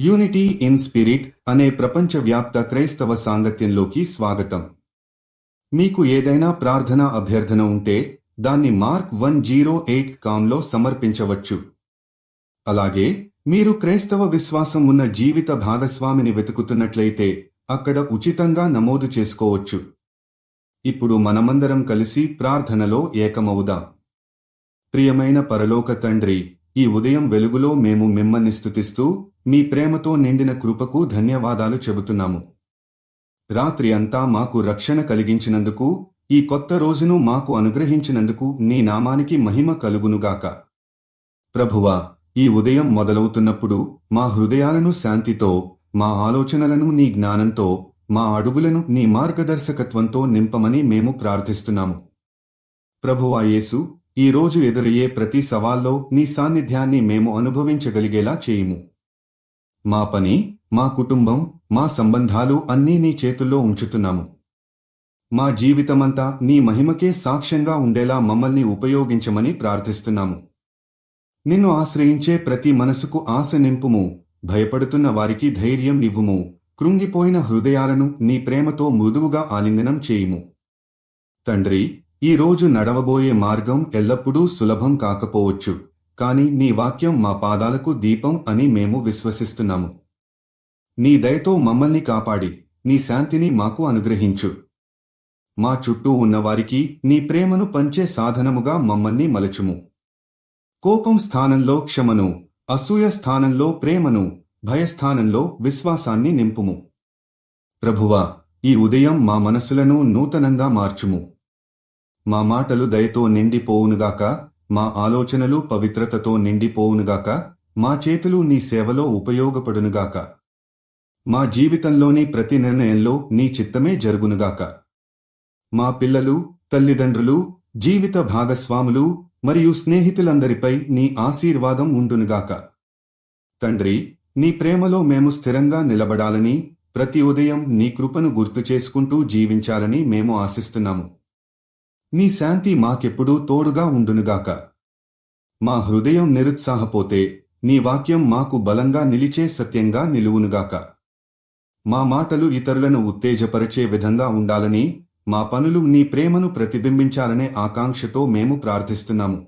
Unity in spirit అనే ప్రపంచవ్యాప్త క్రైస్తవ సాంగత్యంలోకి స్వాగతం. మీకు ఏదైనా ప్రార్థన అభ్యర్థన ఉంటే దాన్ని మార్క్ వన్ జీరో ఎయిట్ కామ్లో సమర్పించవచ్చు. అలాగే మీరు క్రైస్తవ విశ్వాసం ఉన్న జీవిత భాగస్వామిని వెతుకుతున్నట్లయితే అక్కడ ఉచితంగా నమోదు చేసుకోవచ్చు. ఇప్పుడు మనమందరం కలిసి ప్రార్థనలో ఏకమవుదాం. ప్రియమైన పరలోక తండ్రి ఈ ఉదయం వెలుగులో మేము మిమ్మల్ని స్థుతిస్తూ మీ ప్రేమతో నిండిన కృపకు ధన్యవాదాలు చెబుతున్నాము. రాత్రి అంతా మాకు రక్షణ కలిగించినందుకు ఈ కొత్త రోజును మాకు అనుగ్రహించినందుకు నీ నామానికి మహిమ కలుగునుగాక. ప్రభువా ఈ ఉదయం మొదలవుతున్నప్పుడు మా హృదయాలను శాంతితో మా ఆలోచనలను నీ జ్ఞానంతో మా అడుగులను నీ మార్గదర్శకత్వంతో నింపమని మేము ప్రార్థిస్తున్నాము. ప్రభువా యేసు ఈ రోజు ఎదురయ్యే ప్రతి సవాల్లో నీ సాన్నిధ్యాన్ని మేము అనుభవించగలిగేలా చేయుము. మా పని మా కుటుంబం మా సంబంధాలు అన్నీ నీ చేతుల్లో ఉంచుతున్నాము. మా జీవితమంతా నీ మహిమకే సాక్ష్యంగా ఉండేలా మమ్మల్ని ఉపయోగించమని ప్రార్థిస్తున్నాము. నిన్ను ఆశ్రయించే ప్రతి మనసుకు ఆశ నింపుము భయపడుతున్న వారికి ధైర్యం ఇవ్వుము కృంగిపోయిన హృదయాలను నీ ప్రేమతో మృదువుగా ఆలింగనం చేయుము. తండ్రి ఈ రోజు నడవబోయే మార్గం ఎల్లప్పుడూ సులభం కాకపోవచ్చు. కాని నీ వాక్యం మా పాదాలకు దీపం అని మేము విశ్వసిస్తున్నాము. నీ దయతో మమ్మల్ని కాపాడి నీ శాంతిని మాకు అనుగ్రహించు. మా చుట్టూ ఉన్నవారికి నీ ప్రేమను పంచే సాధనముగా మమ్మల్ని మలచుము. కోపం స్థానంలో క్షమను అసూయ స్థానంలో ప్రేమను భయస్థానంలో విశ్వాసాన్ని నింపుము. ప్రభువా ఈ ఉదయం మా మనసులను నూతనంగా మార్చుము. మా మాటలు దయతో నిండిపోవునుగాక మా ఆలోచనలు పవిత్రతతో నిండిపోవునుగాక మా చేతులు నీ సేవలో ఉపయోగపడునుగాక. మా జీవితంలోని ప్రతి నిర్ణయంలో నీ చిత్తమే జరుగునుగాక. మా పిల్లలు తల్లిదండ్రులు జీవిత భాగస్వాములు మరియు స్నేహితులందరిపై నీ ఆశీర్వాదం ఉండునుగాక. తండ్రి నీ ప్రేమలో మేము స్థిరంగా నిలబడాలని ప్రతి ఉదయం నీ కృపను గుర్తు చేసుకుంటూ జీవించాలని మేము ఆశిస్తున్నాము. నీ శాంతి మాకెప్పుడూ తోడుగా ఉండునుగాక. మా హృదయం నిరుత్సాహపోతే నీ వాక్యం మాకు బలంగా నిలిచే సత్యంగా నిలువునుగాక. మా మాటలు ఇతరులను ఉత్తేజపరిచే విధంగా ఉండాలని మా పనులు నీ ప్రేమను ప్రతిబింబించాలనే ఆకాంక్షతో మేము ప్రార్థిస్తున్నాము.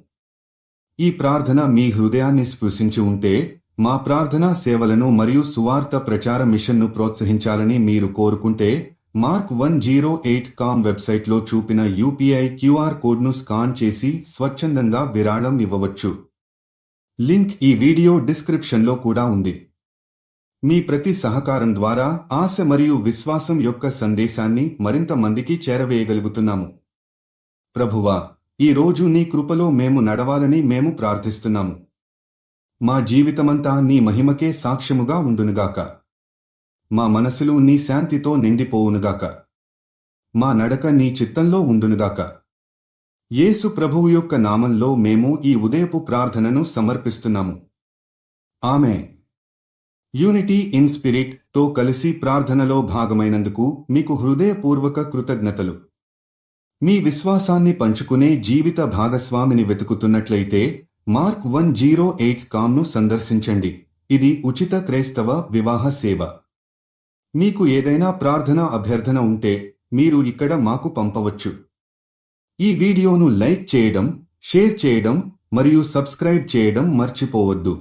ఈ ప్రార్థన మీ హృదయాన్ని స్పృశించి ఉంటే మా ప్రార్థనా సేవలను మరియు సువార్త ప్రచార మిషన్ను ప్రోత్సహించాలని మీరు కోరుకుంటే mark one zero eight com వెబ్సైట్లో చూపిన యూపీఐ క్యూఆర్ కోడ్ను స్కాన్ చేసి స్వచ్ఛందంగా విరాళం ఇవ్వవచ్చు. లింక్ ఈ వీడియో డిస్క్రిప్షన్లో కూడా ఉంది. మీ ప్రతి సహకారం ద్వారా ఆశ మరియు విశ్వాసం యొక్క సందేశాన్ని మరింత మందికి చేరవేయగలుగుతున్నాము. ప్రభువా ఈ రోజు నీ కృపలో మేము నడవాలని మేము ప్రార్థిస్తున్నాము. మా జీవితమంతా నీ మహిమకే సాక్ష్యముగా ఉండునుగాక. మా మనసులు నీ శాంతితో నిండిపోవునుగాక. మా నడక నీ చిత్తంలో ఉండునుగాక. యేసు ప్రభువు యొక్క నామంలో మేము ఈ ఉదయపు ప్రార్థనను సమర్పిస్తున్నాము. ఆమె. యూనిటీ ఇన్ స్పిరిట్తో కలిసి ప్రార్థనలో భాగమైనందుకు మీకు హృదయపూర్వక కృతజ్ఞతలు. మీ విశ్వాసాన్ని పంచుకునే జీవిత భాగస్వామిని వెతుకుతున్నట్లయితే మార్క్ వన్ జీరో ఎయిట్ కామ్ను సందర్శించండి. ఇది ఉచిత క్రైస్తవ వివాహ సేవ. మీకు ఏదైనా ప్రార్థన అభ్యర్థన ఉంటే మీరు ఇక్కడ మాకు పంపవచ్చు. ఈ వీడియోను లైక్ చేయడం షేర్ చేయడం మరియు సబ్స్క్రైబ్ చేయడం మర్చిపోవద్దు.